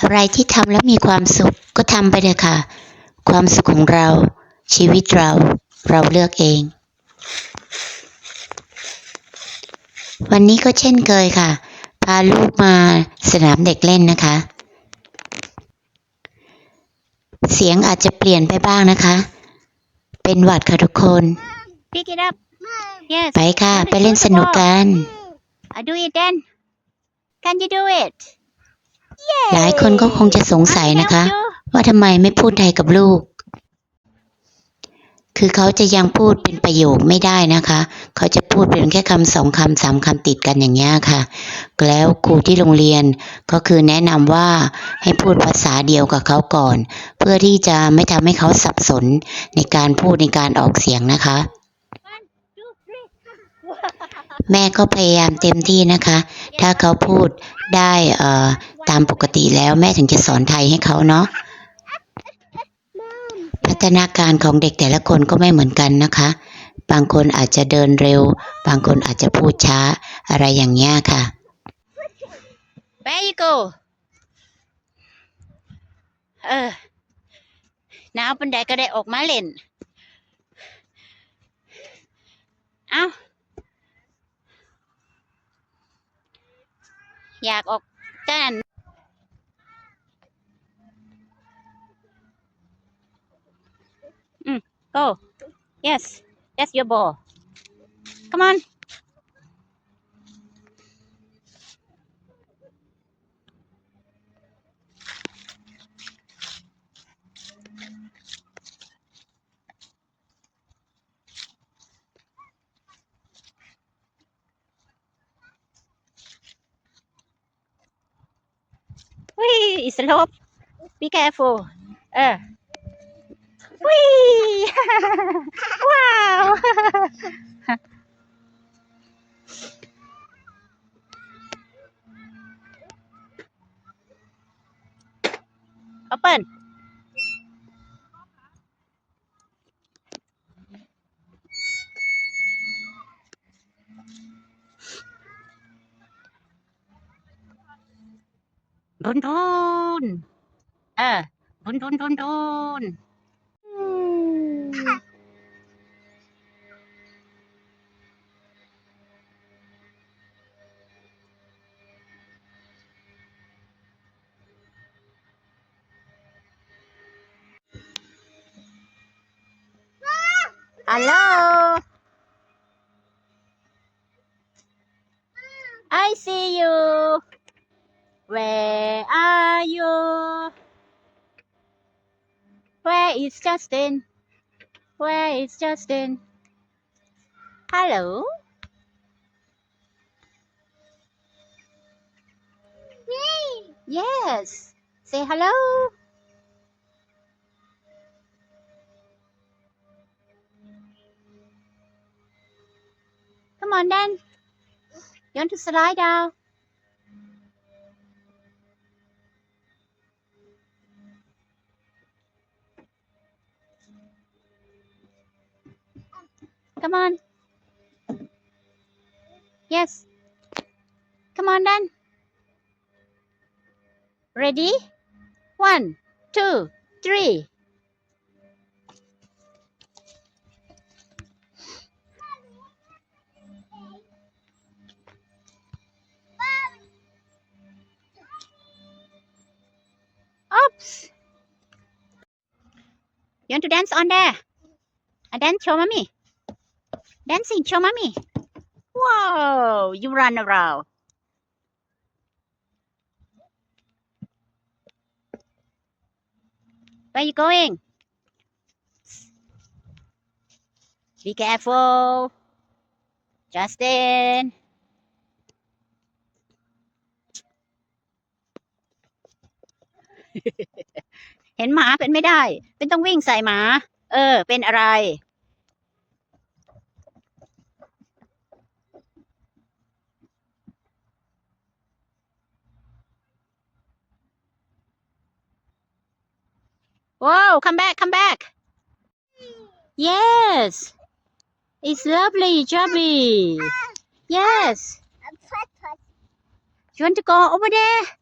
อะไรที่ทำแล้วมีความสุขก็ทำไปเลยค่ะ ความสุขของเรา ชีวิตเรา เราเลือกเอง วันนี้ก็เช่นเคยค่ะ พาลูกมาสนามเด็กเล่นนะคะ เสียงอาจจะเปลี่ยนไปบ้างนะคะ เป็นหวัดค่ะทุกคน Pick it up. Yes. ไปค่ะ ไปเล่นสนุกกัน I do it then. Can you do it? หลายคนก็คงจะสงสัยนะคะ I'll help you. ว่าทำไมไม่พูดไทยกับลูก คือเขาจะยังพูดเป็นประโยคไม่ได้นะคะ เขาจะพูดเป็นแค่คำสองคำสามคำติดกันอย่างเงี้ยค่ะ แล้วครูที่โรงเรียนก็คือแนะนำว่าให้พูดภาษาเดียวกับเขาก่อน เพื่อที่จะไม่ทำให้เขาสับสนในการพูดในการออกเสียงนะคะ Two, three. แม่ก็พยายามเต็มที่นะคะ ถ้าเขาพูดได้เอ่อตามปกติแล้วแม่ถึงจะสอนไทยให้เขาเนาะพัฒนาการของเด็กแต่ละคนก็ไม่เหมือนกันนะคะ บางคนอาจจะเดินเร็ว บางคนอาจจะพูดช้าอะไรอย่างเงี้ยค่ะ Where you go? เออหนาวปันใดก็ได้ออกมาเล่น เอ้า อยากออกด้านอืม go yes that's your ball come on Uy, slope. Be careful. Uh. Eh. Whee! wow! ดุนดุนเออดุนดุนดุนดุน Hello I see you where are you? Where is Justin? Where is Justin? Hello? Yes. Say hello. Come on then. You want to slide down? Come on. Yes. Come on then. Ready? One, two, three. Oops. You want to dance on there? A dance, show mommy. Dancing, show mommy. Whoa, you run around. Where you going? Be careful. Justin. เห็นหมาเป็นไม่ได้ เป็นต้องวิ่งใส่หมา เออ เป็นอะไร Whoa, come back, come back. Yes. It's lovely, Jobby. Yes. You want to go over there?